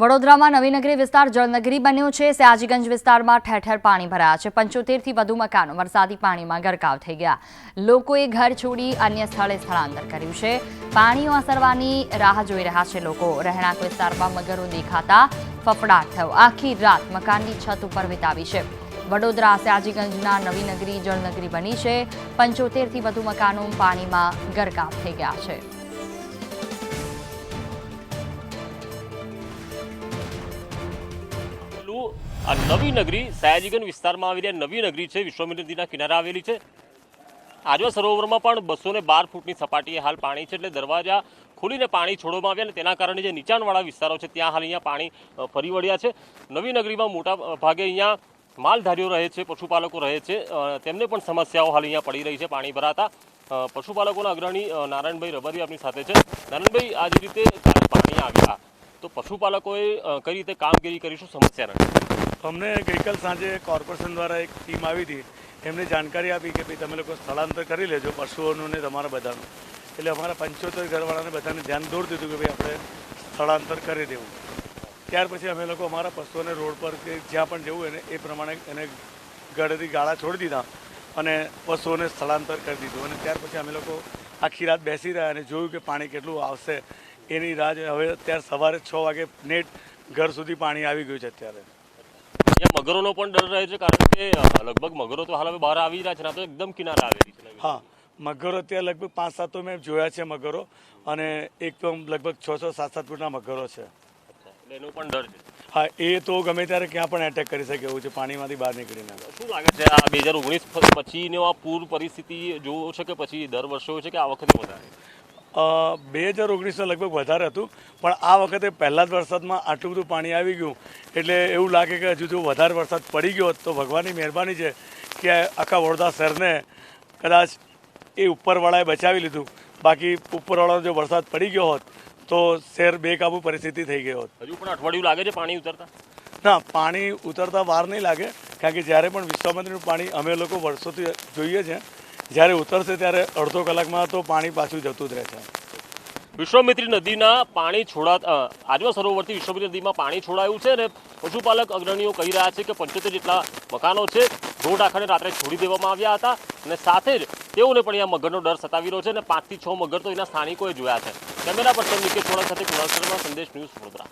વડોદરામાં નવીનગરી વિસ્તાર જળનગરી બન્યો છે. સયાજીગંજ વિસ્તારમાં ઠેર ઠેર પાણી ભરાયા છે. પંચોતેરથી વધુ મકાનો વરસાદી પાણીમાં ગરકાવ થઈ ગયા. લોકોએ ઘર છોડી અન્ય સ્થળે સ્થળાંતર કર્યું છે. પાણી ઓસરવાની રાહ જોઈ રહ્યા છે લોકો. રહેણાંક વિસ્તારમાં મગરો દેખાતા ફફડાટ થયો. આખી રાત મકાનની છત ઉપર વિતાવી છે. વડોદરા, સયાજીગંજના નવીનગરી જળનગરી બની છે. પંચોતેરથી વધુ મકાનો પાણીમાં ગરકાવ થઈ ગયા છે. આ નવી નગરી સયાજીગંજ વિસ્તારમાં આવી રહ્યા નવી નગરી છે વિશ્વામિત્ર નદીના કિનારે આવેલી છે. આજવા સરોવરમાં પણ બસો ને બાર ફૂટની સપાટીએ હાલ પાણી છે, એટલે દરવાજા ખોલીને પાણી છોડવામાં આવ્યા અને તેના કારણે જે નીચાણવાળા વિસ્તારો છે, ત્યાં હાલ અહીંયા પાણી ફરી વળ્યા છે. નવી નગરીમાં મોટા ભાગે અહીંયા માલધારીઓ રહે છે, પશુપાલકો રહે છે તેમને પણ સમસ્યાઓ હાલ અહીંયા પડી રહી છે, પાણી ભરાતા. પશુપાલકોના અગ્રણી નારાયણભાઈ રબારી આપણી સાથે છે. નારાયણભાઈ, આ રીતે પાણી આવ્યા, તો પશુપાલકોએ કઈ રીતે કામગીરી કરીશું સમસ્યા નથી અમને ગઈકાલ સાંજે કોર્પોરેશન દ્વારા એક ટીમ આવી હતી. એમને જાણકારી આપી કે ભાઈ, તમે લોકો સ્થળાંતર કરી લેજો, પશુઓનું ને તમારા બધાનું. એટલે અમારા પંચોતેર ઘરવાળાને બધાને ધ્યાન દોર દીધું કે ભાઈ, આપણે સ્થળાંતર કરી દેવું. ત્યાર પછી અમે લોકો અમારા પશુઓને રોડ પર કે જ્યાં પણ જવું એને એ પ્રમાણે એને ગળેથી ગાળા છોડી દીધા અને પશુઓને સ્થળાંતર કરી દીધું. અને ત્યાર પછી અમે લોકો આખી રાત બેસી રહ્યા અને જોયું કે પાણી કેટલું આવશે. એની રાહ હવે અત્યારે સવારે છ વાગે નેટ ઘર સુધી પાણી આવી ગયું છે અત્યારે. અહીંયા મગરોનો પણ ડર રહે છે કારણ કે લગભગ મગરો તો હાલ હવે બહાર આવી રહ્યા છે ને તો એકદમ કિનારે આવેલી છે હા મગરો અત્યારે લગભગ પાંચ સાત તો મેં જોયા છે મગરો અને એકદમ લગભગ છ છ સાત સાત ફૂટના મગરો છે. એનો પણ ડર છે. હા એ તો ગમે ત્યારે ક્યાં પણ એટેક કરી શકે એવું છે પાણીમાંથી બહાર નીકળીને. શું લાગે છે આ બે હજાર ઓગણીસ પછીનો આ પૂર પરિસ્થિતિ જોવો છે કે પછી દર વર્ષે હોય છે કે આ વખતે વધારે? બે હજાર ઓગણીસમાં લગભગ વધારે હતું પણ આ વખતે પહેલા જ વરસાદમાં આટલું બધું પાણી આવી ગયું. એટલે એવું લાગે કે હજુ જો વધારે વરસાદ પડી ગયો હોત તો ભગવાનની મહેરબાની છે કે આખા વડોદરા શહેરને કદાચ એ ઉપરવાળાએ બચાવી લીધું. બાકી ઉપરવાળાનો જો વરસાદ પડી ગયો હોત તો શહેર બેકાબુ પરિસ્થિતિ થઈ ગઈ હોત. હજુ પણ અઠવાડિયું લાગે છે પાણી ઉતરતા? ના પાણી ઉતરતા વાર નહીં લાગે કારણ કે જ્યારે પણ વિશ્વામંદિરનું પાણી અમે લોકો વર્ષોથી જોઈએ છે જ્યારે ઉતરશે ત્યારે અડધો કલાકમાં તો પાણી પાછું જતું જ રહે છે. વિશ્વામિત્રી નદીના પાણી છોડા આજવા સરોવરથી વિશ્વામિત્રી નદીમાં પાણી છોડાયું છે અને પશુપાલક અગ્રણીઓ કહી રહ્યા છે કે પંચોતેર જેટલા મકાનો છે, રોડ આખાને રાત્રે છોડી દેવામાં આવ્યા હતા અને સાથે જ તેઓને પણ અહીંયા મગરનો ડર સતાવી રહ્યો છે અને પાંચથી છ મગર તો એના સ્થાનિકોએ જોયા છે. કેમેરા પર્સન નિકેશ સોળા સાથે કુણાલ સંદેશ ન્યૂઝ વડોદરા.